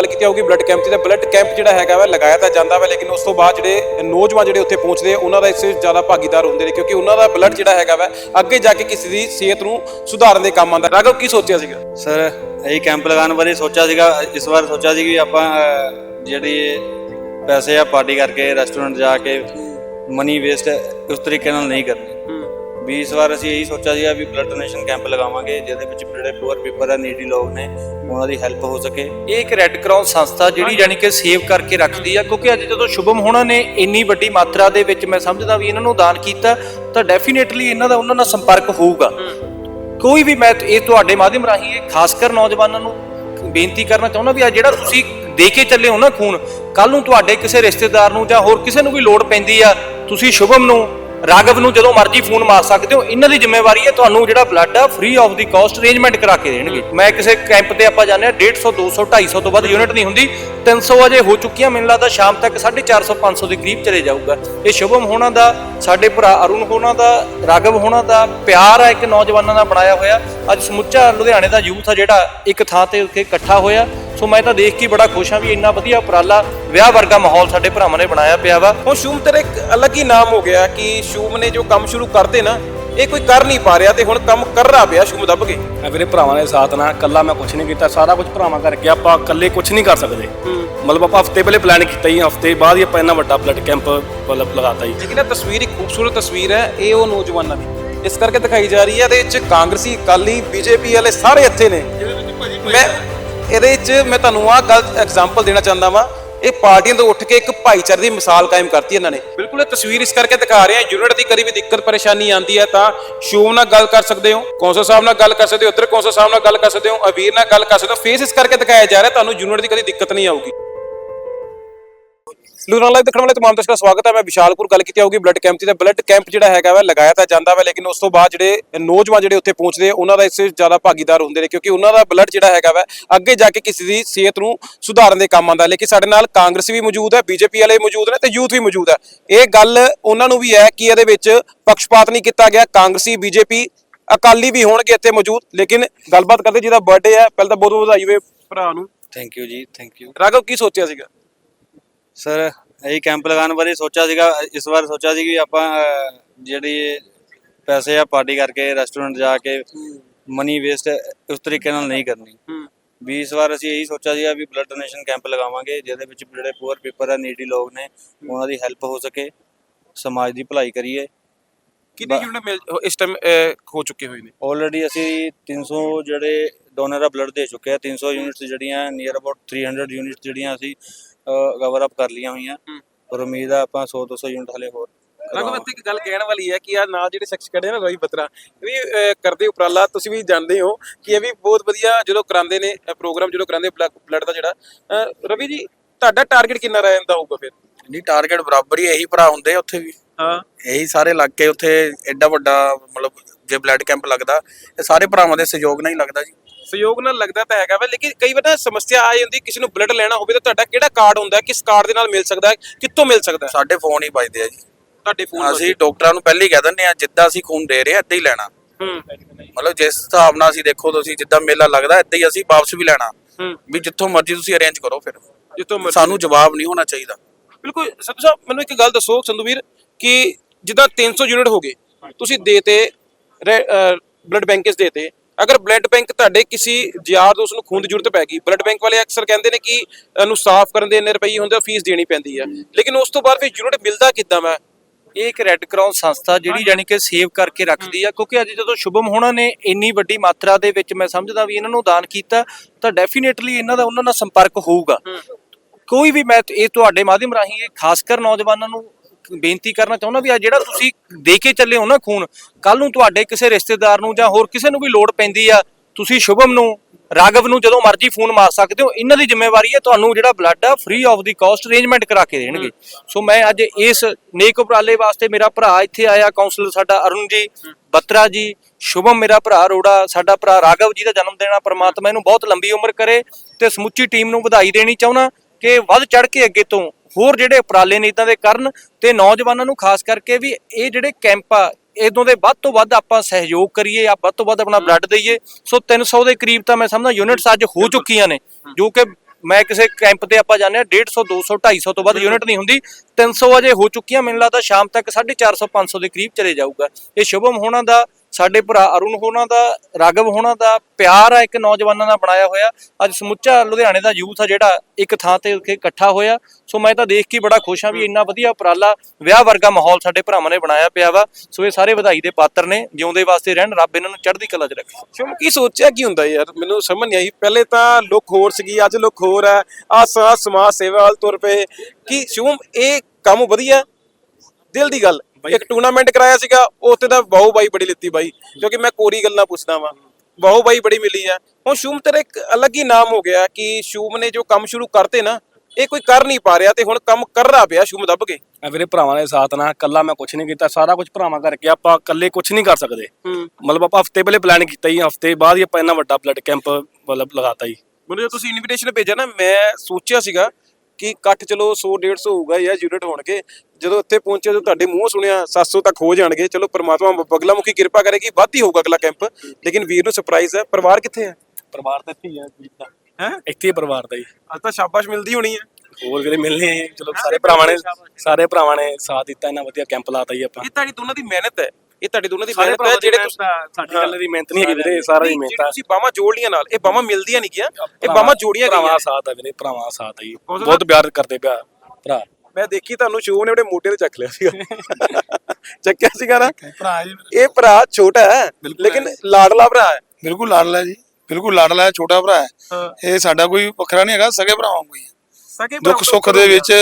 ਗੱਲ ਕੀਤੀ ਜਾਊਗੀ ਬਲੱਡ ਕੈਂਪ ਦੀ ਤਾਂ ਬਲੱਡ ਕੈਂਪ ਜਿਹੜਾ ਹੈਗਾ ਵਾ ਲਗਾਇਆ ਤਾਂ ਜਾਂਦਾ ਵਾ ਲੇਕਿਨ ਉਸ ਤੋਂ ਬਾਅਦ ਜਿਹੜੇ ਨੌਜਵਾਨ ਜਿਹੜੇ ਉੱਥੇ ਪਹੁੰਚਦੇ ਉਹਨਾਂ ਦਾ ਇਸ 'ਚ ਜ਼ਿਆਦਾ ਭਾਗੀਦਾਰ ਹੁੰਦੇ ਨੇ ਕਿਉਂਕਿ ਉਹਨਾਂ ਦਾ ਬਲੱਡ ਜਿਹੜਾ ਹੈਗਾ ਵਾ ਅੱਗੇ ਜਾ ਕੇ ਕਿਸੇ ਦੀ ਸਿਹਤ ਨੂੰ ਸੁਧਾਰਨ ਦੇ ਕੰਮ ਆਉਂਦਾ। ਰਾਘਵ ਕੀ ਸੋਚਿਆ ਸੀਗਾ? ਸਰ ਇਹ ਕੈਂਪ ਲਗਾਉਣ ਬਾਰੇ ਸੋਚਿਆ ਸੀਗਾ ਇਸ ਵਾਰ ਸੋਚਿਆ ਸੀ ਕਿ ਆਪਾਂ ਜਿਹੜੀ ਪੈਸੇ ਆ ਪਾਰਟੀ ਕਰਕੇ ਰੈਸਟੋਰੈਂਟ ਜਾ ਕੇ ਮਨੀ ਵੇਸਟ ਉਸ ਤਰੀਕੇ ਨਾਲ ਨਹੀਂ ਕਰਨੀ। ਵੀ ਇਸ ਵਾਰ ਅਸੀਂ ਇਹੀ ਸੋਚਿਆ ਸੀਗਾ ਵੀ ਬਲੱਡ ਡੋਨੇਸ਼ਨ ਕੈਂਪ ਲਗਾਵਾਂਗੇ ਜਿਹਦੇ ਵਿੱਚ ਜਿਹੜੇ ਪੂਅਰ ਪੀਪਲ ਆ ਨੀਡੀ ਲੋਕ ਨੇ ਉਹਨਾਂ ਦੀ ਹੈਲਪ ਹੋ ਸਕੇ। ਇਹ ਇੱਕ ਰੈੱਡ ਕਰਾਸ ਸੰਸਥਾ ਜਿਹੜੀ ਜਾਨੀ ਕਿ ਸੇਵ ਕਰਕੇ ਰੱਖਦੀ ਆ ਕਿਉਂਕਿ ਅੱਜ ਜਦੋਂ ਸ਼ੁਭਮ ਹੋਣਾ ਨੇ ਇੰਨੀ ਵੱਡੀ ਮਾਤਰਾ ਦੇ ਵਿੱਚ ਮੈਂ ਸਮਝਦਾ ਵੀ ਇਹਨਾਂ ਨੂੰ ਦਾਨ ਕੀਤਾ ਤਾਂ ਡੈਫੀਨੇਟਲੀ ਇਹਨਾਂ ਦਾ ਉਹਨਾਂ ਨਾਲ ਸੰਪਰਕ ਹੋਊਗਾ। ਕੋਈ ਵੀ ਮੈਂ ਇਹ ਤੁਹਾਡੇ ਮਾਧਿਅਮ ਰਾਹੀਂ ਇਹ ਖਾਸ ਕਰ ਨੌਜਵਾਨਾਂ ਨੂੰ ਬੇਨਤੀ ਕਰਨਾ ਚਾਹੁੰਦਾ ਵੀ ਆ ਜਿਹੜਾ ਤੁਸੀਂ ਦੇ ਕੇ ਚੱਲੇ ਹੋ ਨਾ ਖੂਨ ਕੱਲ ਨੂੰ ਤੁਹਾਡੇ ਕਿਸੇ ਰਿਸ਼ਤੇਦਾਰ ਨੂੰ ਜਾਂ ਹੋਰ ਕਿਸੇ ਨੂੰ ਵੀ ਲੋੜ ਪੈਂਦੀ ਆ ਤੁਸੀਂ ਸ਼ੁਭਮ ਨੂੰ ਰਾਗਵ ਨੂੰ ਜਦੋਂ ਮਰਜ਼ੀ ਫੋਨ ਮਾਰ ਸਕਦੇ ਹੋ। ਇਹਨਾਂ ਦੀ ਜ਼ਿੰਮੇਵਾਰੀ ਹੈ ਤੁਹਾਨੂੰ ਜਿਹੜਾ ਬਲੱਡ ਆ free of the cost arrangement ਕਰਾ ਕੇ ਦੇਣਗੇ। ਮੈਂ ਕਿਸੇ ਕੈਂਪ ਤੇ ਆਪਾਂ ਜਾਂਦੇ ਆ 150 200 250 ਤੋਂ ਵੱਧ ਯੂਨਿਟ ਨਹੀਂ ਹੁੰਦੀ। 300 ਅਜੇ ਹੋ ਚੁੱਕੀਆਂ, ਮੈਨੂੰ ਲੱਗਦਾ ਸ਼ਾਮ ਤੱਕ 450 500 ਦੇ ਕਰੀਬ ਚਲੇ ਜਾਊਗਾ। ਇਹ ਸ਼ੁਭਮ ਹੋਣਾ ਦਾ, ਸਾਡੇ ਭਰਾ ਅਰੁਣ ਹੋਣਾ ਦਾ ਰਾਗਵ ਹੋਣਾ ਦਾ ਪਿਆਰ ਆ ਇੱਕ ਨੌਜਵਾਨਾਂ ਦਾ ਬਣਾਇਆ ਹੋਇਆ। ਅੱਜ ਸਮੁੱਚਾ ਲੁਧਿਆਣੇ ਦਾ ਯੂਥ ਆ ਜਿਹੜਾ ਇੱਕ ਥਾਂ ਤੇ ਉੱਥੇ ਇਕੱਠਾ ਹੋਇਆ। ਸੋ ਮੈਂ ਤਾਂ ਦੇਖ ਕੇ ਬੜਾ ਖੁਸ਼ ਹਾਂ ਵੀ ਇੰਨਾ ਵਧੀਆ ਉਪਰਾਲਾ ਵਿਆਹ ਵਰਗਾ ਮਾਹੌਲ ਸਾਡੇ ਭਰਾਵਾਂ ਨੇ ਬਣਾਇਆ ਪਿਆ ਵਾ। ਹੁਣ ਸ਼ੂਮ ਤੇਰਾ ਇੱਕ ਅਲੱਗ ਹੀ ਨਾਮ ਹੋ ਗਿਆ ਕਿ ਸ਼ੂਮ ਨੇ ਜੋ ਕੰਮ ਸ਼ੁਰੂ ਕਰਦੇ ਨਾ ਇਹ ਕੋਈ ਕਰ ਨਹੀਂ ਪਾ ਰਿਹਾ ਤੇ ਹੁਣ ਕੰਮ ਕਰ ਰਿਹਾ ਪਿਆ ਸ਼ੂਮ ਦੱਬ ਕੇ। ਮੈਂ ਵੀਰੇ ਭਰਾਵਾਂ ਦੇ ਸਾਥ ਨਾਲ ਇਕੱਲਾ ਮੈਂ ਕੁਝ ਨਹੀਂ ਕੀਤਾ ਸਾਰਾ ਕੁਝ ਭਰਾਵਾਂ ਕਰਕੇ ਆਪਾਂ ਇਕੱਲੇ ਕੁਝ ਨਹੀਂ ਕਰ ਸਕਦੇ। ਮਤਲਬ ਆਪਾਂ ਹਫ਼ਤੇ ਪਹਿਲੇ ਪਲਾਨ ਕੀਤਾ ਹੀ ਹਫ਼ਤੇ ਬਾਅਦ ਹੀ ਆਪਾਂ ਇੰਨਾ ਵੱਡਾ ਬਲੱਡ ਕੈਂਪ ਮਤਲਬ ਲਗਾਤਾ ਜੀ। ਲੇਕਿਨ ਇਹ ਤਸਵੀਰ ਇੱਕ ਖੂਬਸੂਰਤ ਤਸਵੀਰ ਹੈ ਇਹ ਉਹ ਨੌਜਵਾਨਾਂ ਦੀ। ਇਸ ਕਰਕੇ ਦਿਖਾਈ ਜਾ ਰਹੀ ਹੈ ਇਹਦੇ ਵਿੱਚ ਕਾਂਗਰਸੀ ਅਕਾਲੀ ਬੀਜੇਪੀ ਵਾਲੇ ਸਾਰੇ ਇੱਥੇ ਨੇ। ਮੈਂ ਇਹਦੇ ਵਿੱਚ ਮੈਂ ਤੁਹਾਨੂੰ ਆਹ ਗੱਲ ਐਗਜ਼ਾਮਪਲ ਦੇਣਾ ਚਾਹੁੰਦਾ ਵਾਂ। ਇਹ ਪਾਰਟੀਆਂ ਤੋਂ ਉੱਠ ਕੇ ਇੱਕ ਭਾਈਚਾਰੇ ਦੀ ਮਿਸਾਲ ਕਾਇਮ ਕਰਤੀ ਇਹਨਾਂ ਨੇ। ਬਿਲਕੁਲ ਇਹ ਤਸਵੀਰ ਇਸ ਕਰਕੇ ਦਿਖਾ ਰਹੇ ਆ ਯੂਨਿਟ ਦੀ ਕਦੀ ਵੀ ਦਿੱਕਤ ਪਰੇਸ਼ਾਨੀ ਆਂਦੀ ਹੈ ਤਾਂ ਸ਼ੋਮ ਨਾਲ ਗੱਲ ਕਰ ਸਕਦੇ ਹੋ, ਕੌਂਸਲ ਸਾਹਿਬ ਨਾਲ ਗੱਲ ਕਰ ਸਕਦੇ ਹੋ ਉਧਰ ਕੌਂਸਲ ਸਾਹਿਬ ਨਾਲ ਗੱਲ ਕਰ ਸਕਦੇ ਹੋ, ਅਵੀਰ ਨਾਲ ਗੱਲ ਕਰ ਸਕਦੇ ਹੋ। ਫੇਸ ਇਸ ਕਰਕੇ ਦਿਖਾਇਆ ਜਾ ਰਿਹਾ, ਤੁਹਾਨੂੰ ਯੂਨਿਟ ਦੀ ਕਦੀ ਦਿੱਕਤ ਨਹੀਂ ਆਊਗੀ। ਲੁਧਿਆਣਾ ਲਾਈਵ ਦੇਖਣ ਵਾਲੇ ਤਮਾਮ ਦਰਸ਼ਕਾਂ ਦਾ ਸਵਾਗਤ ਹੈ। ਮੈਂ ਵਿਸ਼ਾਲਪੁਰ ਗੱਲ ਕੀਤੀ ਜਾਊਗੀ ਬਲੱਡ ਕੈਂਪ ਦੀ ਤਾਂ ਬਲੱਡ ਕੈਂਪ ਜਿਹੜਾ ਹੈਗਾ ਵਾ ਲਗਾਇਆ ਤਾਂ ਜਾਂਦਾ ਵਾ ਲੇਕਿਨ ਉਸ ਤੋਂ ਬਾਅਦ ਜਿਹੜੇ ਨੌਜਵਾਨ ਜਿਹੜੇ ਉੱਥੇ ਪਹੁੰਚਦੇ ਉਹਨਾਂ ਦਾ ਇਸ ਜ਼ਿਆਦਾ ਭਾਗੀਦਾਰ ਹੁੰਦੇ ਨੇ ਕਿਉਂਕਿ ਉਹਨਾਂ ਦਾ ਬਲੱਡ ਜਿਹੜਾ ਹੈਗਾ ਵਾ ਅੱਗੇ ਜਾ ਕੇ ਕਿਸੇ ਦੀ ਸਿਹਤ ਨੂੰ ਸੁਧਾਰਨ ਦੇ ਕੰਮ ਆਉਂਦਾ। ਲੇਕਿਨ ਸਾਡੇ ਨਾਲ ਕਾਂਗਰਸ ਵੀ ਮੌਜੂਦ ਹੈ ਬੀਜੇਪੀ ਵਾਲੇ ਮੌਜੂਦ ਨੇ ਤੇ ਯੂਥ ਵੀ ਮੌਜੂਦ ਹੈ। ਇਹ ਗੱਲ ਉਹਨਾਂ ਨੂੰ ਵੀ ਹੈ ਕਿ ਇਹਦੇ ਵਿੱਚ ਪੱਖਪਾਤ ਨਹੀਂ ਕੀਤਾ ਗਿਆ ਕਾਂਗਰਸੀ ਬੀਜੇਪੀ ਅਕਾਲੀ ਵੀ ਹੋਣਗੇ ਇੱਥੇ ਮੌਜੂਦ। ਲੇਕਿਨ ਗੱਲਬਾਤ ਕਰਦੇ ਜਿਹਦਾ ਬਰਥਡੇ ਹੈ ਪਹਿਲਾਂ ਤਾਂ ਬਹੁਤ ਵਧਾਈ ਹੋਵੇ ਭਰਾ ਨੂੰ। Thank you ji thank you Raghav ਕੀ ਸੋਚਿਆ ਸੀਗਾ? ਸਰ ਇਹ ਕੈਂਪ ਲਗਾਉਣ ਬਾਰੇ ਸੋਚਿਆ ਸੀਗਾ। ਇਸ ਵਾਰ ਸੋਚਿਆ ਸੀ ਕਿ ਆਪਾਂ ਜਿਹੜੀ ਪੈਸੇ ਆ ਪਾਰਟੀ ਕਰਕੇ ਰੈਸਟੋਰੈਂਟ ਜਾ ਕੇ ਮਨੀ ਵੇਸਟ ਉਸ ਤਰੀਕੇ ਨਾਲ ਨਹੀਂ ਕਰਨੀ। ਵੀ ਇਸ ਵਾਰ ਅਸੀਂ ਇਹੀ ਸੋਚਿਆ ਸੀਗਾ ਵੀ ਬਲੱਡ ਡੋਨੇਸ਼ਨ ਕੈਂਪ ਲਗਾਵਾਂਗੇ ਜਿਹਦੇ ਵਿੱਚ ਜਿਹੜੇ ਪੂਅਰ ਪੀਪਲ ਆ ਨੀਡੀ ਲੋਕ ਨੇ ਉਹਨਾਂ ਦੀ ਹੈਲਪ ਹੋ ਸਕੇ ਸਮਾਜ ਦੀ ਭਲਾਈ ਕਰੀਏ। ਕਿੰਨੇ ਯੂਨਿਟ ਮਿਲ ਇਸ ਟਾਈਮ ਹੋ ਚੁੱਕੇ ਹੋਏ ਨੇ? ਆਲਰੇਡੀ ਅਸੀਂ 300 ਜਿਹੜੇ ਡੋਨਰ ਆ ਬਲੱਡ ਦੇ ਚੁੱਕੇ ਆ। 300 ਯੂਨਿਟਸ ਜਿਹੜੀਆਂ ਨੀਅਰ ਅਬਾਊਟ 300 ਯੂਨਿਟਸ ਜਿਹੜੀਆਂ ਅਸੀਂ ਕਵਰ ਅਪ ਕਰ ਲੀਆਂ ਹੋਈਆਂ। ਔਰ ਉਮੀਦ ਆ ਆਪਾਂ 100 200 ਯੂਨਿਟ ਹਲੇ ਹੋਰ ਰਘੂ ਇੱਥੇ ਇੱਕ ਗੱਲ ਕਹਿਣ ਵਾਲੀ ਹੈ ਕਿ ਆ ਨਾਲ ਜਿਹੜੇ ਸ਼ਖਸ ਖੜੇ ਨੇ ਰਵੀ ਬਤਰਾ ਇਹ ਵੀ ਕਰਦੇ ਉਪਰਾਲਾ ਤੁਸੀਂ ਵੀ ਜਾਣਦੇ ਹੋ ਕਿ ਇਹ ਵੀ ਬਹੁਤ ਵਧੀਆ ਜਦੋਂ ਕਰਾਉਂਦੇ ਨੇ ਪ੍ਰੋਗਰਾਮ ਜਦੋਂ ਕਰਾਉਂਦੇ ਬਲੱਡ ਦਾ ਜਿਹੜਾ। ਰਵੀ ਜੀ ਤੁਹਾਡਾ ਟਾਰਗੇਟ ਕਿੰਨਾ ਰਹਿ ਜਾਂਦਾ ਹੋਊਗਾ ਫਿਰ? ਨਹੀਂ ਟਾਰਗੇਟ ਬਰਾਬਰ ਹੀ ਇਹੀ ਭਰਾ ਹੁੰਦੇ ਉੱਥੇ ਵੀ। ਹਾਂ। ਇਹੀ ਸਾਰੇ ਲੱਗ ਕੇ ਉੱਥੇ ਐਡਾ ਵੱਡਾ ਮਤਲਬ ਜੇ ਬਲੱਡ ਕੈਂਪ ਲੱਗਦਾ ਇਹ ਸਾਰੇ ਭਰਾਵਾਂ ਦੇ ਸਹਿਯੋਗ ਨਾਲ ਹੀ ਲੱਗਦਾ ਜੀ। ਸਹਿਯੋਗ ਨਾਲ ਲੱਗਦਾ ਤਾਂ ਹੈਗਾ ਵਾ ਲੇਕਿਨ ਕਈ ਵਾਰ ਨਾ ਸਮੱਸਿਆ ਆ ਜਾਂਦੀ ਕਿਸੇ ਨੂੰ ਬਲੱਡ ਲੈਣਾ ਹੋਵੇ ਤਾਂ ਤੁਹਾਡਾ ਕਿਹੜਾ ਕਾਰਡ ਹੁੰਦਾ ਹੈ? ਕਿਸ ਕਾਰਡ ਦੇ ਨਾਲ ਮਿਲ ਸਕਦਾ ਕਿੱਥੋਂ ਮਿਲ ਸਕਦਾ? ਸਾਡੇ ਫੋਨ ਹੀ ਵੱਜਦੇ ਆ ਜੀ। ਤੁਹਾਡੇ ਫੋਨ ਅਸੀਂ ਡਾਕਟਰਾਂ ਨੂੰ ਪਹਿਲੇ ਹੀ ਕਹਿ ਦਿੰਦੇ ਆ ਜਿੱਦਾਂ ਅਸੀਂ ਖੂਨ ਦੇ ਰਹੇ ਆ ਏਦਾਂ ਹੀ ਲੈਣਾ। ਹੂੰ। ਮਤਲਬ ਜਿਸ ਹਿਸਾਬ ਨਾਲ ਅਸੀਂ ਦੇਖੋ ਤੁਸੀਂ ਜਿੱਦਾਂ ਮੇਲਾ ਲੱਗਦਾ ਏਦਾਂ ਹੀ ਅਸੀਂ ਵਾਪਸ ਵੀ ਲੈਣਾ। ਹੂੰ। ਵੀ ਜਿੱਥੋਂ ਮਰਜ਼ੀ ਤੁਸੀਂ ਅਰੇਂਜ ਕਰੋ ਫਿਰ। ਜਿੱਥੋਂ ਮਰਜ਼ੀ- ਸਾਨੂੰ ਜਵਾਬ ਨਹੀਂ ਹੋਣਾ ਚਾਹੀਦਾ। ਬਿਲਕੁਲ ਸੰਧੂ ਸਾਹਿਬ ਮੈਨੂੰ ਇੱਕ ਗੱਲ ਦੱਸੋ ਸੰਧੂ ਵੀਰ ਕਿ ਜਿੱਦਾਂ 300 ਯੂਨਿਟ ਹੋ ਗਏ ਤੁਸੀਂ ਦੇਤੇ ਬਲੱਡ ਬੈਂਕਸ ਦੇਤੇ ਅਗਰ ਬਲੱਡ ਬੈਂਕ ਤੁਹਾਡੇ ਕਿਸੇ ਯਾਰ ਦੋਸਤ ਨੂੰ ਖੂਨ ਦੀ ਜ਼ਰੂਰਤ ਪੈ ਗਈ ਬਲੱਡ ਬੈਂਕ ਵਾਲੇ ਅਕਸਰ ਕਹਿੰਦੇ ਨੇ ਕਿ ਇਹਨੂੰ ਸਾਫ਼ ਕਰਨ ਦੇ ਇੰਨੇ ਰੁਪਏ ਹੁੰਦੇ ਆ ਫੀਸ ਦੇਣੀ ਪੈਂਦੀ ਹੈ ਲੇਕਿਨ ਉਸ ਤੋਂ ਬਾਅਦ ਫਿਰ ਯੂਨਿਟ ਮਿਲਦਾ ਕਿੱਦਾਂ ਵਾ? ਇਹ ਇੱਕ ਰੈੱਡ ਕਰਾਸ ਸੰਸਥਾ ਜਿਹੜੀ ਜਾਨੀ ਕਿ ਸੇਵ ਕਰਕੇ ਰੱਖਦੀ ਆ ਕਿਉਂਕਿ ਅੱਜ ਜਦੋਂ ਸ਼ੁਭਮ ਹੋਣਾ ਨੇ ਇੰਨੀ ਵੱਡੀ ਮਾਤਰਾ ਦੇ ਵਿੱਚ ਮੈਂ ਸਮਝਦਾ ਵੀ ਇਹਨਾਂ ਨੂੰ ਦਾਨ ਕੀਤਾ ਤਾਂ ਡੈਫੀਨੇਟਲੀ ਇਹਨਾਂ ਦਾ ਉਹਨਾਂ ਨਾਲ ਸੰਪਰਕ ਹੋਊਗਾ। ਕੋਈ ਵੀ ਮੈਂ ਇਹ ਤੁਹਾਡੇ ਮਾਧਿਅਮ ਰਾਹੀਂ ਇਹ ਖਾਸ ਕਰ ਨੌਜਵਾਨਾਂ ਨੂੰ ਬੇਨਤੀ ਕਰਨਾ ਚਾਹੁੰਦਾ ਵੀ ਆ ਜਿਹੜਾ ਤੁਸੀਂ ਦੇ ਕੇ ਚੱਲੇ ਹੋ ਨਾ ਖੂਨ ਕੱਲ ਨੂੰ ਤੁਹਾਡੇ ਕਿਸੇ ਰਿਸ਼ਤੇਦਾਰ ਨੂੰ ਜਾਂ ਹੋਰ ਕਿਸੇ ਨੂੰ ਵੀ ਲੋੜ ਪੈਂਦੀ ਆ ਤੁਸੀਂ ਸ਼ੁਭਮ ਨੂੰ ਰਾਗਵ ਨੂੰ ਜਦੋਂ ਮਰਜ਼ੀ ਫੋਨ ਮਾਰ ਸਕਦੇ ਹੋ ਇਹਨਾਂ ਦੀ ਜ਼ਿੰਮੇਵਾਰੀ ਹੈ ਤੁਹਾਨੂੰ ਜਿਹੜਾ ਬਲੱਡ ਆ free of the cost arrangement ਕਰਾ ਕੇ ਦੇਣਗੇ। ਸੋ ਮੈਂ ਅੱਜ ਇਸ ਨੇਕ ਉਪਰਾਲੇ ਵਾਸਤੇ ਮੇਰਾ ਭਰਾ ਇੱਥੇ ਆਇਆ ਕਾਉਂਸਲਰ ਸਾਡਾ ਅਰੁਣ ਜੀ ਬੱਤਰਾ ਜੀ ਸ਼ੁਭਮ ਮੇਰਾ ਭਰਾ ਅਰੋੜਾ ਸਾਡਾ ਭਰਾ ਰਾਗਵ ਜੀ ਦਾ ਜਨਮ ਦਿਨ ਆ ਪ੍ਰਮਾਤਮਾ ਇਹਨੂੰ ਬਹੁਤ ਲੰਬੀ ਉਮਰ ਕਰੇ ਤੇ ਸਮੁੱਚੀ ਟੀਮ ਨੂੰ ਵਧਾਈ ਦੇਣੀ ਚਾਹੁੰਦਾ ਕਿ ਵੱਧ ਚੜ ਕੇ ਅੱਗੇ ਤੋਂ ਹੋਰ ਜਿਹੜੇ ਉਪਰਾਲੇ ਨੇ ਇਦਾਂ ਦੇ ਕਰਨ ਤੇ ਨੌਜਵਾਨਾਂ ਨੂੰ ਖਾਸ ਕਰਕੇ ਵੀ ਇਹ ਜਿਹੜੇ ਕੈਂਪ ਆ, ਇਦੋਂ ਦੇ ਵੱਧ ਤੋਂ ਵੱਧ ਆਪਾਂ ਸਹਿਯੋਗ ਕਰੀਏ ਆ ਵੱਧ ਤੋਂ ਵੱਧ ਆਪਣਾ ਬਲੱਡ ਦਈਏ। ਸੋ 300 ਦੇ ਕਰੀਬ ਤਾਂ ਮੈਂ ਸਮਝਦਾ ਯੂਨਿਟਸ ਅੱਜ ਹੋ ਚੁੱਕੀਆਂ ਨੇ, ਜੋ ਕਿ ਮੈਂ ਕਿਸੇ ਕੈਂਪ ਤੇ ਆਪਾਂ ਜਾਂਦੇ ਆ 150 200 250 ਤੋਂ ਵੱਧ ਯੂਨਿਟ ਨਹੀਂ ਹੁੰਦੀ। 300 ਅਜੇ ਹੋ ਚੁੱਕੀਆਂ, ਮੈਨੂੰ ਲੱਗਦਾ ਸ਼ਾਮ ਤੱਕ 450 500 ਦੇ ਕਰੀਬ ਚਲੇ ਜਾਊਗਾ। ਇਹ ਸ਼ੁਭਮ ਹੋਣਾ ਦਾ ਸਾਡੇ ਭਰਾ ਅਰੁਣ ਹੋਣਾ ਦਾ ਰਾਗਵ ਹੋਣਾ ਦਾ ਪਿਆਰ ਆ ਇੱਕ ਨੌਜਵਾਨਾਂ ਦਾ ਬਣਾਇਆ ਹੋਇਆ। ਅੱਜ ਸਮੁੱਚਾ ਲੁਧਿਆਣੇ ਦਾ ਯੂਥ ਆ ਜਿਹੜਾ ਇੱਕ ਥਾਂ ਤੇ ਉੱਥੇ ਇਕੱਠਾ ਹੋਇਆ। ਸੋ ਮੈਂ ਤਾਂ ਦੇਖ ਕੇ ਬੜਾ ਖੁਸ਼ ਹਾਂ ਵੀ ਇੰਨਾ ਵਧੀਆ ਉਪਰਾਲਾ ਵਿਆਹ ਵਰਗਾ ਮਾਹੌਲ ਸਾਡੇ ਭਰਾਵਾਂ ਨੇ ਬਣਾਇਆ ਪਿਆ ਵਾ। ਸੋ ਇਹ ਸਾਰੇ ਵਧਾਈ ਦੇ ਪਾਤਰ ਨੇ, ਜਿਉਂਦੇ ਵਾਸਤੇ ਰਹਿਣ, ਰੱਬ ਇਹਨਾਂ ਨੂੰ ਚੜ੍ਹਦੀ ਕਲਾ 'ਚ ਰੱਖੇ। ਸ਼ੁਭ, ਕੀ ਸੋਚਿਆ, ਕੀ ਹੁੰਦਾ ਯਾਰ? ਮੈਨੂੰ ਸਮਝ ਨਹੀਂ ਆਈ। ਪਹਿਲੇ ਤਾਂ ਲੁੱਕ ਹੋਰ ਸੀਗੀ, ਅੱਜ ਲੋਕ ਹੋਰ ਹੈ। ਆ, ਸਮਾਜ ਸੇਵਾ ਵੱਲ ਤੁਰ ਪਏ। ਕੀ ਸ਼ੁਭਮ ਇਹ ਕੰਮ ਵਧੀਆ? ਦਿਲ ਦੀ ਗੱਲ। ਇੱਕ ਟੂਰਨਾਮੈਂਟ ਕਰਾਇਆ ਸੀਗਾ ਉੱਥੇ ਦਾ ਬਾਹੂ ਬਾਈ ਬੜੀ ਲਿੱਤੀ ਬਾਈ ਕਿਉਂਕਿ ਮੈਂ ਕੋਰੀ ਗੱਲਾਂ ਪੁੱਛਦਾ ਵਾਂ। ਬਾਹੂ ਬਾਈ ਬੜੀ ਮਿਲੀ ਆ। ਹੁਣ ਸ਼ੁਭਮ ਤੇਰਾ ਇੱਕ ਅਲੱਗ ਹੀ ਨਾਮ ਹੋ ਗਿਆ ਕਿ ਸ਼ੁਭਮ ਨੇ ਜੋ ਕੰਮ ਸ਼ੁਰੂ ਕਰਤੇ ਨਾ ਇਹ ਕੋਈ ਕਰ ਨਹੀਂ ਪਾ ਰਿਹਾ ਤੇ ਹੁਣ ਕੰਮ ਕਰ ਰਹਾ ਪਿਆ ਸ਼ੁਭਮ ਦੱਬ ਕੇ। ਆ ਵੀਰੇ ਭਰਾਵਾਂ ਦੇ ਸਾਥ ਨਾਲ ਕੱਲਾ ਮੈਂ ਕੁਝ ਨਹੀਂ ਕੀਤਾ ਸਾਰਾ ਕੁਝ ਭਰਾਵਾਂ ਕਰਕੇ ਆਪਾਂ ਇਕੱਲੇ ਕੁਝ ਨਹੀਂ ਕਰ ਸਕਦੇ। ਹੂੰ। ਮਤਲਬ ਆਪਾਂ ਹਫ਼ਤੇ ਪਹਿਲੇ ਪਲਾਨ ਕੀਤਾ ਹੀ ਹਫ਼ਤੇ ਬਾਅਦ ਹੀ ਆਪਾਂ ਇੰਨਾ ਵੱਡਾ ਬਲੱਡ ਕੈਂਪ ਮਤਲਬ ਲਗਾਤਾ ਜੀ। ਮੈਨੂੰ ਜਦੋਂ ਤੁਸੀਂ ਇਨਵੀਟੇਸ਼ਨ ਭੇਜਿਆ ਨਾ ਮੈਂ ਸੋਚਿਆ ਸੀਗਾ ਕਿ ਇਕੱਠ ਚਲੋ 100 150 ਹੋਊਗਾ ਜਾਂ ਯੂਨਿਟ ਹੋਣਗੇ। ਜਦੋਂ ਉੱਥੇ ਪਹੁੰਚੇ ਜਦੋਂ ਤੁਹਾਡੇ ਮੂੰਹ ਸੁਣਿਆ 700 ਤੱਕ ਹੋ ਜਾਣਗੇ। ਚਲੋ ਪ੍ਰਮਾਤਮਾ ਬਗਲਾਮੁਖੀ ਕਿਰਪਾ ਕਰੇਗੀ ਵੱਧ ਹੀ ਹੋਊਗਾ ਅਗਲਾ ਕੈਂਪ ਲੇਕਿਨ ਵੀਰ ਨੂੰ ਸਰਪ੍ਰਾਈਜ਼ ਹੈ। ਪਰਿਵਾਰ ਕਿੱਥੇ ਹੈ? ਪਰਿਵਾਰ ਤਾਂ ਇੱਥੇ ਹੀ ਆ ਵੀਰ ਦਾ ਹੈ? ਇੱਥੇ ਹੀ ਪਰਿਵਾਰ ਦਾ ਜੀ ਅੱਜ ਤਾਂ ਸ਼ਾਬਾਸ਼ ਮਿਲਦੀ ਹੋਣੀ ਹੈ। ਹੋਰ ਵੀਰੇ ਮਿਲਨੇ ਜੀ। ਚਲੋ ਸਾਰੇ ਭਰਾਵਾਂ ਨੇ ਸਾਰੇ ਭਰਾਵਾਂ ਨੇ ਸਾਥ ਦਿੱਤਾ ਇੰਨਾ ਵਧੀਆ ਕੈਂਪ ਲਾਤਾ ਜੀ ਆਪਾਂ। ਇਹ ਤੁਹਾਡੀ ਦੋਨਾਂ ਦੀ ਮਿਹਨਤ ਹੈ। ਇਹ ਤੁਹਾਡੀ ਦੋਨਾਂ ਦੀ ਮਿਹਨਤ ਹੈ ਭਰਾਵਾਂ ਜਿਹੜੇ ਸਾਡੀ ਗੱਲ ਦੀ ਮਿਹਨਤ ਨਹੀਂ ਹੈਗੀ ਵੀਰੇ ਸਾਰਾ ਹੀ ਮਿਹਨਤ ਆ। ਤੁਸੀਂ ਬਾਹਾਂ ਜੋੜ ਲੀਆਂ ਨਾਲ ਇਹ ਬਾਹਾਂ ਮਿਲਦੀਆਂ ਨਹੀਂ ਗਿਆ ਇਹ ਬਾਹਾਂ ਜੋੜੀਆਂ ਭਰਾਵਾਂ ਗਈਆਂ ਦਾ ਸਾਥ ਆ ਵੀਰੇ ਭਰਾਵਾਂ ਸਾਥ ਜੀ। ਬਹੁਤ ਪਿਆਰ ਕਰਦੇ ਪਿਆ ਭਰਾ। ਮੈਂ ਦੇਖੀ ਤੁਹਾਨੂੰ ਸ਼ੋਅ ਨੇ ਉਹਦੇ ਮੋਢੇ ਤੇ ਚੱਕ ਲਿਆ ਸੀਗਾ। ਚੱਕਿਆ ਸੀਗਾ ਨਾ? ਭਰਾ ਜੀ। ਇਹ ਭਰਾ ਛੋਟਾ ਹੈ ਲੇਕਿਨ ਲਾਡਲਾ ਭਰਾ ਹੈ। ਬਿਲਕੁਲ ਲਾਡਲਾ ਹੈ ਜੀ ਬਿਲਕੁਲ ਲਾਡਲਾ ਹੈ ਛੋਟਾ ਭਰਾ ਹੈ। ਹਾਂ। ਇਹ ਸਾਡਾ ਕੋਈ ਵੱਖਰਾ ਨਹੀਂ ਹੈਗਾ ਸਗੇ ਭਰਾਵਾਂ ਕੋਈ ਸਕੇ ਦੁੱਖ ਸੁੱਖ ਦੇ ਵਿੱਚ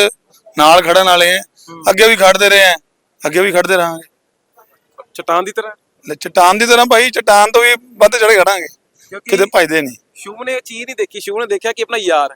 ਨਾਲ ਖੜਨ ਵਾਲੇ ਆ ਅੱਗੇ ਵੀ ਖੜਦੇ ਰਹੇ ਆ ਅੱਗੇ ਵੀ ਖੜਦੇ ਰਹਾਂਗੇ। ਚਟਾਨ ਦੀ ਤਰ੍ਹਾਂ? ਲੈ ਚਟਾਨ ਦੀ ਤਰ੍ਹਾਂ ਭਾਈ ਚਟਾਨ ਤੋਂ ਵੀ ਵੱਧ ਚੜੇ ਖੜਾਂਗੇ। ਕਿਤੇ ਭਜਦੇ ਨਹੀਂ। ਸ਼ੁਭ ਨੇ ਇਹ ਚੀਜ਼ ਨਹੀਂ ਦੇਖੀ ਸ਼ੁਭ ਨੇ ਦੇਖਿਆ ਕਿ ਆਪਣਾ ਯਾਰ।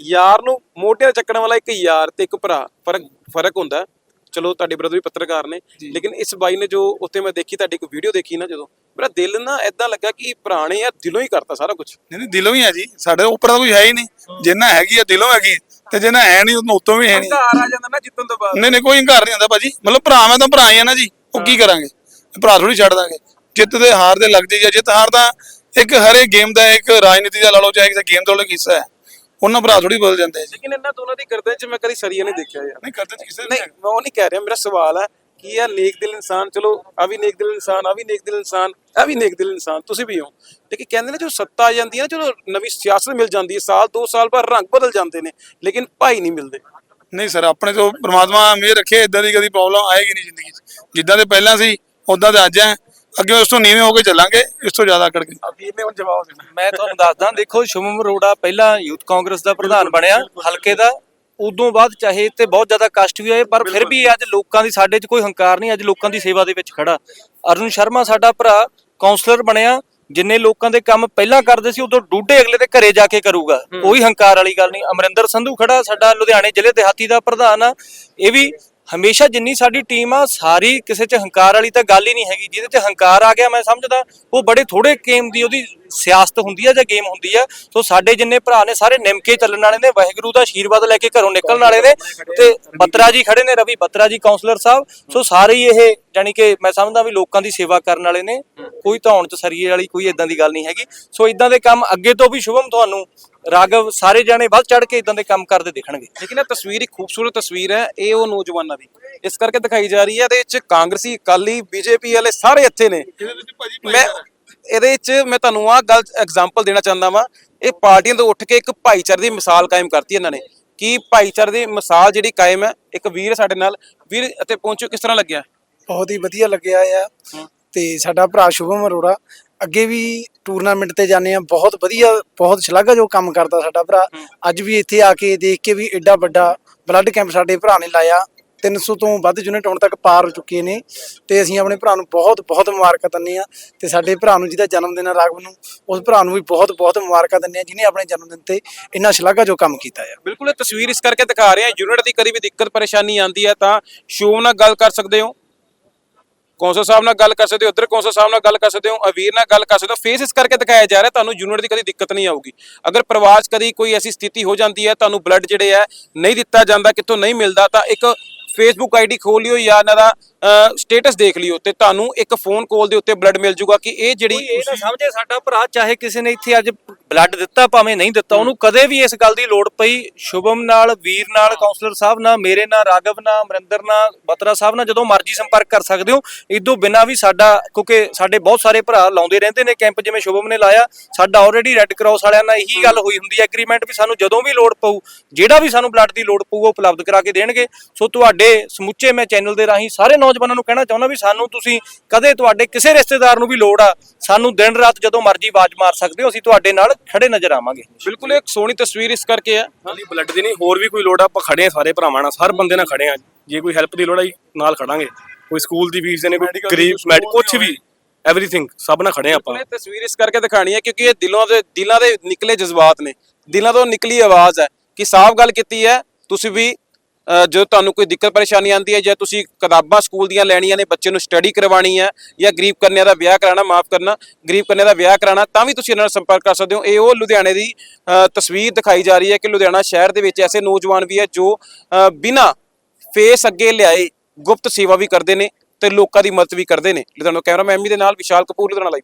ਯਾਰ ਨੂੰ ਤੇ ਚੱਕਣ ਵਾਲਾ ਇੱਕ ਯਾਰ ਤੇ ਇੱਕ ਭਰਾ ਫ਼ਰਕ ਫ਼ਰਕ ਹੁੰਦਾ। ਚਲੋ ਤੁਹਾਡੇ ਬ੍ਰਦਰ ਵੀ ਪੱਤਰਕਾਰ ਨੇ। ਲੇਕਿਨ ਇਸ ਬਾਈ ਨੇ ਜੋ ਉੱਤੇ ਮੈਂ ਦੇਖੀ ਤੁਹਾਡੀ ਇੱਕ ਵੀਡੀਓ ਦੇਖੀ ਨਾ ਜਦੋਂ ਮੇਰਾ ਦਿਲ ਨਾ ਐਦਾਂ ਲੱਗਾ ਕਿ ਨੇ ਯਾਰ ਦਿਲੋਂ ਹੀ ਕਰਤਾ ਸਾਰਾ ਕੁਝ ਨਹੀਂ ਨਹੀਂ ਦਿਲੋਂ ਹੀ ਹੈ ਜੀ। ਸਾਡੇ ਉੱਪਰ ਤਾਂ ਕੁਝ ਹੈ ਹੀ ਨਹੀਂ। ਜਿੰਨਾ ਹੈਗੀ ਆ ਦਿਲੋਂ ਹੈਗੀ। ਤੇ ਜਿੰਨਾ ਹੈ ਨਹੀਂ ਉਹਨੂੰ ਉੱਤੋਂ ਵੀ ਹੈ ਨਹੀਂ। ਘਰ ਆ ਜਾਂਦਾ ਨਾ ਜਿੱਤਣ ਤੋਂ ਬਾਅਦ। ਨਹੀਂ ਨਹੀਂ ਕੋਈ ਹੰਕਾਰ ਨਹੀਂ ਆਉਂਦਾ ਭਾਜੀ। ਮਤਲਬ ਭਰਾ ਮੈਂ ਤਾਂ ਭਰਾ ਹੀ ਆ ਨਾ ਜੀ। ਉਹ ਕੀ ਕਰਾਂਗੇ? ਭਰਾ ਥੋੜੀ ਛੱਡ ਦਾਂਗੇ। ਜਿੱਤ ਦੇ ਹਾਰ ਦੇ ਲੱਗ ਜਾਈ ਜਾਂ ਜਿੱਤ ਹਾਰ ਦਾ ਇੱਕ ਹਰੇ ਗੇਮ ਦਾ ਇੱਕ ਰਾਜਨੀਤੀ ਦਾ ਲਾ ਲਓ ਚਾਹੇ ਕਿਸੇ ਗੇਮ ਦਾ ਲਓ ਹਿੱਸਾ ਹੈ। ਉਹਨਾਂ ਭਰਾ ਥੋੜੀ ਬਦਲ ਜਾਂਦੇ ਜੀ। ਲੇਕਿਨ ਇਹਨਾਂ ਦੋਨਾਂ ਦੀ ਗਰਦਨ 'ਚ ਮੈਂ ਕਦੀ ਸਰੀਆ ਨਹੀਂ ਦੇਖਿਆ ਯਾਰ। ਨਹੀਂ ਕਰਦੇ ਕਿਸੇ ਨਹੀਂ ਮੈਂ ਉਹ ਨਹੀਂ ਕਹਿ ਰਿਹਾ। ਮੇਰਾ ਸਵਾਲ ਹੈ ਕਿ ਯਾਰ ਨੇਕ ਦਿਲ ਇਨਸਾਨ ਚਲੋ ਆ ਵੀ ਨੇਕ ਦਿਲ ਇਨਸਾਨ ਆ ਵੀ ਨੇਕ ਦਿਲ ਇਨਸਾਨ ਆ ਵੀ ਨੇਕ ਦਿਲ ਇਨਸਾਨ ਤੁਸੀਂ ਵੀ ਹੋ। ਲੇਕਿਨ ਕਹਿੰਦੇ ਨੇ ਜੋ ਸੱਤਾ ਆ ਜਾਂਦੀ ਹੈ ਨਾ ਚਲੋ ਨਵੀਂ ਸਿਆਸਤ ਮਿਲ ਜਾਂਦੀ ਹੈ। ਸਾਲ ਦੋ ਸਾਲ ਬਾਅਦ ਰੰਗ ਬਦਲ ਜਾਂਦੇ ਨੇ ਲੇਕਿਨ ਭਾਈ ਨਹੀਂ ਮਿਲਦੇ। ਨਹੀਂ ਸਰ ਆਪਣੇ ਤੋਂ ਪ੍ਰਮਾਤਮਾ ਮਿਹਰ ਰੱਖੇ। ਇਦਾਂ ਦੀ ਕਦੀ ਪ੍ਰੋਬਲਮ ਆਏਗੀ ਨਹੀਂ ਜ਼ਿੰਦਗੀ 'ਚ। ਜਿੱਦਾਂ ਦੇ ਪਹਿਲਾਂ ਸੀ ਉਦਾਂ ਦੇ ਅੱਜ ਹੈ। ਅੱਗੇ ਉਸ ਤੋਂ ਨੀਵੇਂ ਹੋ ਕੇ ਚੱਲਾਂਗੇ ਇਸ ਤੋਂ ਜ਼ਿਆਦਾ ਅਕੜ ਕੇ ਅਭੀ ਨੇ ਹੁਣ ਜਵਾਬ ਦੇਣਾ ਮੈਂ ਤੁਹਾਨੂੰ ਦੱਸਦਾ ਦੇਖੋ ਸ਼ੁਭਮ ਅਰੋੜਾ ਪਹਿਲਾਂ ਯੂਥ ਕਾਂਗਰਸ ਦਾ ਪ੍ਰਧਾਨ ਬਣਿਆ ਹਲਕੇ ਦਾ। ਉਦੋਂ ਬਾਅਦ ਚਾਹੇ ਤੇ ਬਹੁਤ ਜ਼ਿਆਦਾ ਕਸ਼ਟ ਵੀ ਆਏ ਪਰ ਫਿਰ ਵੀ ਅੱਜ ਲੋਕਾਂ ਦੀ ਸਾਡੇ 'ਚ ਕੋਈ ਹੰਕਾਰ ਨਹੀਂ ਅੱਜ ਲੋਕਾਂ ਦੀ ਸੇਵਾ ਦੇ ਵਿੱਚ ਖੜਾ। ਅਰੁਣ ਸ਼ਰਮਾ ਸਾਡਾ ਭਰਾ ਕਾਉਂਸਲਰ ਬਣਿਆ ਜਿੰਨੇ ਲੋਕਾਂ ਦੇ ਕੰਮ ਪਹਿਲਾਂ ਕਰਦੇ ਸੀ ਉਦੋਂ ਡੂਡੇ ਅਗਲੇ ਦੇ ਘਰੇ ਜਾ ਕੇ ਕਰੂਗਾ। ਕੋਈ ਹੰਕਾਰ ਵਾਲੀ ਗੱਲ ਨਹੀਂ। ਅਮਰਿੰਦਰ ਸੰਧੂ ਖੜਾ ਸਾਡਾ ਲੁਧਿਆਣੇ ਜ਼ਿਲ੍ਹੇ ਦਿਹਾਤੀ ਦਾ ਪ੍ਰਧਾਨ ਆ। ਇਹ ਵੀ ਹਮੇਸ਼ਾ ਜਿੰਨੀ ਸਾਡੀ ਟੀਮ ਆ, ਸਾਰੀ ਕਿਸੇ 'ਚ ਹੰਕਾਰ ਵਾਲੀ ਤਾਂ ਗੱਲ ਹੀ ਨਹੀਂ ਹੈਗੀ। ਜਿਹਦੇ 'ਚ ਹੰਕਾਰ ਆ ਗਿਆ, ਮੈਂ ਸਮਝਦਾ, ਉਹ ਬੜੇ ਥੋੜੇ ਗੇਮ ਦੀ ਉਹਦੀ ਸਿਆਸਤ ਹੁੰਦੀ ਆ ਜਾਂ ਗੇਮ ਹੁੰਦੀ ਆ। ਸੋ ਸਾਡੇ ਜਿੰਨੇ ਭਰਾ ਨੇ, ਸਾਰੇ ਨਿਮਕੇ ਚੱਲਣ ਵਾਲੇ ਨੇ, ਵਾਹਿਗੁਰੂ ਦਾ ਆਸ਼ੀਰਵਾਦ ਲੈ ਕੇ ਘਰੋਂ ਨਿਕਲਣ ਵਾਲੇ ਨੇ ਤੇ ਬੱਤਰਾ ਜੀ ਖੜੇ ਨੇ, ਰਵੀ ਬੱਤਰਾ ਜੀ ਕਾਉਂਸਲਰ ਸਾਹਿਬ। ਸੋ ਸਾਰੇ ਹੀ ਇਹ ਜਾਨੀ ਕਿ ਮੈਂ ਸਮਝਦਾ ਵੀ ਲੋਕਾਂ ਦੀ ਸੇਵਾ ਕਰਨ ਵਾਲੇ ਨੇ। ਕੋਈ ਧੌਣ ਚ ਸਰੀਏ ਵਾਲੀ, ਕੋਈ ਇਦਾਂ ਦੀ ਗੱਲ ਨਹੀਂ ਹੈਗੀ। ਸੋ ਇਦਾਂ ਦੇ ਕੰਮ ਅੱਗੇ ਤੋਂ ਵੀ ਸ਼ੁਭਮ ਤੁਹਾਨੂੰ। ਰਾਗਵ ਸਾਰੇ ਜਾਣੇ ਵੱਧ ਚੜ ਕੇ ਇਦਾਂ ਦੇ ਕੰਮ ਕਰਦੇ ਦਿਖਣਗੇ। ਲੇਕਿਨ ਇਹ ਤਸਵੀਰ ਇੱਕ ਖੂਬਸੂਰਤ ਤਸਵੀਰ ਹੈ ਇਹ ਉਹ ਨੌਜਵਾਨਾਂ ਦੀ। ਇਸ ਕਰਕੇ ਦਿਖਾਈ ਜਾ ਰਹੀ ਹੈ ਇਹਦੇ ਵਿੱਚ ਕਾਂਗਰਸੀ ਅਕਾਲੀ ਬੀਜੇਪੀ ਵਾਲੇ ਸਾਰੇ ਇੱਥੇ ਨੇ। ਮੈਂ ਇਹਦੇ ਵਿੱਚ ਮੈਂ ਤੁਹਾਨੂੰ ਆਹ ਗੱਲ ਐਗਜ਼ਾਮਪਲ ਦੇਣਾ ਚਾਹੁੰਦਾ ਵਾਂ। ਇਹ ਪਾਰਟੀਆਂ ਤੋਂ ਉੱਠ ਕੇ ਇੱਕ ਭਾਈਚਾਰੇ ਦੀ ਮਿਸਾਲ ਕਾਇਮ ਕਰਤੀ ਇਹਨਾਂ ਨੇ। ਕਿ ਭਾਈਚਾਰੇ ਦੀ ਮਿਸਾਲ ਜਿਹੜੀ ਕਾਇਮ ਹੈ ਇੱਕ ਵੀਰ ਸਾਡੇ ਨਾਲ। ਵੀਰ ਅਤੇ ਪਹੁੰਚੋ ਕਿਸ ਤਰ੍ਹਾਂ ਲੱਗਿਆ? ਬਹੁਤ ਹੀ ਵਧੀਆ ਲੱਗਿਆ ਆ। ਤੇ ਸਾਡਾ ਭਰਾ ਸ਼ੁਭਮ ਅਰੋੜਾ ਅੱਗੇ ਵੀ ਟੂਰਨਾਮੈਂਟ ਤੇ ਜਾਂਦੇ ਆ ਬਹੁਤ ਵਧੀਆ ਬਹੁਤ ਸ਼ਲਾਘਾ ਜੋ ਕੰਮ ਕਰਦਾ ਸਾਡਾ ਭਰਾ। ਅੱਜ ਵੀ ਇੱਥੇ ਆ ਕੇ ਦੇਖ ਕੇ ਵੀ ਐਡਾ ਵੱਡਾ ਬਲੱਡ ਕੈਂਪ ਸਾਡੇ ਭਰਾ ਨੇ ਲਾਇਆ। 300 ਤੋਂ ਵੱਧ ਯੂਨਿਟ ਹੁਣ ਤੱਕ ਪਾਰ ਹੋ ਚੁੱਕੇ ਨੇ। ਤੇ ਅਸੀਂ ਆਪਣੇ ਭਰਾ ਨੂੰ ਬਹੁਤ ਬਹੁਤ ਮੁਬਾਰਕਾਂ ਦਿੰਦੇ ਆ ਤੇ ਸਾਡੇ ਭਰਾ ਨੂੰ ਜਿਹਦਾ ਜਨਮ ਦਿਨ ਹੈ ਰਾਘਵ ਨੂੰ ਉਸ ਭਰਾ ਨੂੰ ਵੀ ਬਹੁਤ ਬਹੁਤ ਮੁਬਾਰਕਾਂ ਦਿੰਦੇ ਆ ਜਿਹਨੇ ਆਪਣੇ ਜਨਮ ਦਿਨ ਤੇ ਇੰਨਾ ਸ਼ਲਾਘਾ ਜੋ ਕੰਮ ਕੀਤਾ ਆ। ਬਿਲਕੁਲ ਇਹ ਤਸਵੀਰ ਇਸ ਕਰਕੇ ਦਿਖਾ ਰਹੇ ਹਾਂ। ਯੂਨਿਟ ਦੀ ਕਦੀ ਵੀ ਦਿੱਕਤ ਪਰੇਸ਼ਾਨੀ ਆਂਦੀ ਹੈ ਤਾਂ ਸ਼ੋਮ ਨਾਲ ਗੱਲ ਕਰ ਸਕਦੇ ਹੋ। ਕੌਂਸਲ ਸਾਹਿਬ ਨਾਲ ਗੱਲ ਕਰ ਸਕਦੇ ਹੋ ਉਧਰ ਕੌਂਸਲ ਸਾਹਿਬ ਨਾਲ ਗੱਲ ਕਰ ਸਕਦੇ ਹੋ ਅਵੀਰ ਨਾਲ ਗੱਲ ਕਰ ਸਕਦੇ ਹੋ ਫੇਸ ਇਸ ਕਰਕੇ ਦਿਖਾਇਆ ਜਾ ਰਿਹਾ ਤੁਹਾਨੂੰ ਯੂਨਿਟ ਦੀ ਕਦੀ ਦਿੱਕਤ ਨਹੀਂ ਆਊਗੀ। ਅਗਰ ਪਰਿਵਾਰ 'ਚ ਕਦੀ ਕੋਈ ਐਸੀ ਸਥਿਤੀ ਹੋ ਜਾਂਦੀ ਹੈ ਤੁਹਾਨੂੰ ਬਲੱਡ ਜਿਹੜੇ ਹੈ ਨਹੀਂ ਦਿੱਤਾ ਜਾਂਦਾ ਕਿੱਥੋਂ ਨਹੀਂ ਮਿਲਦਾ ਤਾਂ ਇੱਕ ਫੇਸਬੁੱਕ ਆਈਡੀ ਖੋਲ ਲਿਓ ਜਾਂ ਇਹਨਾਂ ਦਾ ਸਟੇਟਸ ਦੇਖ ਲਿਓ ਤੇ ਤੁਹਾਨੂੰ ਇੱਕ ਫੋਨ ਕਾਲ ਦੇ ਉੱਤੇ ਬਲੱਡ ਮਿਲ ਜੂਗਾ ਕਿ ਇਹ ਜਿਹੜੀ ਇਹ ਨਾ ਸਮਝੇ ਸਾਡਾ ਭਰਾ ਚਾਹੇ ਕਿਸੇ ਨੇ ਇੱਥੇ ਅੱਜ ਬਲੱਡ ਦਿੱਤਾ ਭਾਵੇਂ ਨਹੀਂ ਦਿੱਤਾ ਉਹਨੂੰ ਕਦੇ ਵੀ ਇਸ ਗੱਲ ਦੀ ਲੋੜ ਪਈ। ਸ਼ੁਭਮ ਨਾਲ ਵੀਰ ਨਾਲ ਕਾਉਂਸਲਰ ਸਾਹਿਬ ਨਾਲ ਮੇਰੇ ਨਾਲ ਰਾਗਵ ਨਾਲ ਅਮਰਿੰਦਰ ਨਾਲ ਬਤਰਾ ਸਾਹਿਬ ਨਾਲ ਜਦੋਂ ਮਰਜ਼ੀ ਸੰਪਰਕ ਕਰ ਸਕਦੇ ਹੋ। ਇਦੋਂ ਬਿਨਾ ਵੀ ਸਾਡਾ ਕਿਉਂਕਿ ਸਾਡੇ ਬਹੁਤ ਸਾਰੇ ਭਰਾ ਲਾਉਂਦੇ ਰਹਿੰਦੇ ਨੇ ਕੈਂਪ ਜਿਵੇਂ ਸ਼ੁਭਮ ਨੇ ਲਾਇਆ ਸਾਡਾ ਆਲਰੇਡੀ ਰੈੱਡ ਕਰਾਸ ਵਾਲਿਆਂ ਨਾਲ ਇਹੀ ਗੱਲ ਹੋਈ ਹੁੰਦੀ ਹੈ। ਐਗਰੀਮੈਂਟ ਵੀ ਸਾਨੂੰ ਜਦੋਂ ਵੀ ਲੋੜ ਪਊ ਜਿਹੜਾ ਵੀ ਸਾਨੂੰ ਬਲੱਡ ਦੀ ਲੋੜ ਪਊ ਉਹ ਉਪਲਬਧ ਕਰਾ ਕੇ ਦੇਣਗੇ। ਸੋ ਤੁਹਾਡੇ ਸਮੁੱਚੇ ਮੈਂ ਚੈਨਲ ਦੇ ਰਾਹੀਂ ਸਾਰੇ ਨੌਜਵਾਨਾਂ ਨੂੰ ਕਹਿਣਾ ਚਾਹੁੰਦਾ ਵੀ ਸਾਨੂੰ ਤੁਸੀਂ ਕਦੇ ਤੁਹਾਡੇ ਕਿਸੇ ਰਿਸ਼ਤੇਦਾਰ ਨੂੰ ਵੀ ਲੋੜ ਆ ਸਾਨੂੰ ਦਿਨ ਰਾਤ ਜਦੋਂ ਮਰਜ਼ੀ ਆਵਾਜ਼ ਮਾਰ ਸਕਦੇ ਹੋ ਅਸੀਂ ਤੁਹਾਡੇ ਨਾਲ ਖੜੇ ਨਜ਼ਰ ਆਵਾਂਗੇ। ਬਿਲਕੁਲ ਇੱਕ ਸੋਹਣੀ ਤਸਵੀਰ ਇਸ ਕਰਕੇ ਆ ਖਾਲੀ ਬਲੱਡ ਦੀ ਨਹੀਂ ਹੋਰ ਵੀ ਕੋਈ ਲੋੜ ਆ ਆਪਾਂ ਖੜੇ ਆ ਸਾਰੇ ਭਰਾਵਾਂ ਨਾਲ ਹਰ ਬੰਦੇ ਨਾਲ ਖੜੇ ਆ। ਜੇ ਕੋਈ ਹੈਲਪ ਦੀ ਲੋੜ ਆ ਜੀ ਨਾਲ ਖੜਾਂਗੇ। ਕੋਈ ਸਕੂਲ ਦੀ ਫੀਸ ਦੇਣੇ ਕੋਈ ਗਰੀਬ ਮੈਡ ਕੁਝ ਵੀ ਐਵਰੀਥਿੰਗ ਸਭ ਨਾਲ ਖੜੇ ਆ ਆਪਾਂ। ਇਹ ਤਸਵੀਰ ਇਸ ਕਰਕੇ ਦਿਖਾਣੀ ਹੈ ਕਿਉਂਕਿ ਇਹ ਦਿਲੋਂ ਦੇ ਦਿਲਾਂ ਦੇ ਨਿਕਲੇ ਜਜ਼ਬਾਤ ਨੇ। ਦਿਲਾਂ ਤੋਂ ਨਿਕਲੀ ਆਵਾਜ਼ ਹੈ ਕਿ ਸਾਫ਼ ਗੱਲ ਕੀਤੀ ਹੈ ਤੁਸੀਂ ਵੀ ਅ, ਜਦੋਂ ਤੁਹਾਨੂੰ ਕੋਈ ਦਿੱਕਤ ਪਰੇਸ਼ਾਨੀ ਆਉਂਦੀ ਹੈ ਜਾਂ ਤੁਸੀਂ ਕਿਤਾਬਾਂ ਸਕੂਲ ਦੀਆਂ ਲੈਣੀਆਂ ਨੇ ਬੱਚੇ ਨੂੰ ਸਟੱਡੀ ਕਰਵਾਉਣੀ ਹੈ ਜਾਂ ਗਰੀਬ ਕੰਨਿਆ ਦਾ ਵਿਆਹ ਕਰਾਉਣਾ ਮਾਫ ਕਰਨਾ ਗਰੀਬ ਕੰਨਿਆ ਦਾ ਵਿਆਹ ਕਰਾਉਣਾ ਤਾਂ ਵੀ ਤੁਸੀਂ ਇਹਨਾਂ ਨਾਲ ਸੰਪਰਕ ਕਰ ਸਕਦੇ ਹੋ। ਇਹ ਉਹ ਲੁਧਿਆਣੇ ਦੀ ਤਸਵੀਰ ਦਿਖਾਈ ਜਾ ਰਹੀ ਹੈ ਕਿ ਲੁਧਿਆਣਾ ਸ਼ਹਿਰ ਦੇ ਵਿੱਚ ਐਸੇ ਨੌਜਵਾਨ ਵੀ ਹੈ ਜੋ ਅ, ਬਿਨਾਂ ਫੇਸ ਅੱਗੇ ਲਿਆਏ ਗੁਪਤ ਸੇਵਾ ਵੀ ਕਰਦੇ ਨੇ ਤੇ ਲੋਕਾਂ ਦੀ ਮਦਦ ਵੀ ਕਰਦੇ ਨੇ। ਲੁਧਿਆਣਾ ਕੈਮਰਾਮੈਨ ਐਮੀ ਦੇ ਨਾਲ ਵਿਸ਼ਾਲ ਕਪੂਰ ਲੁਧਿਆਣਾ ਲਾਈਵ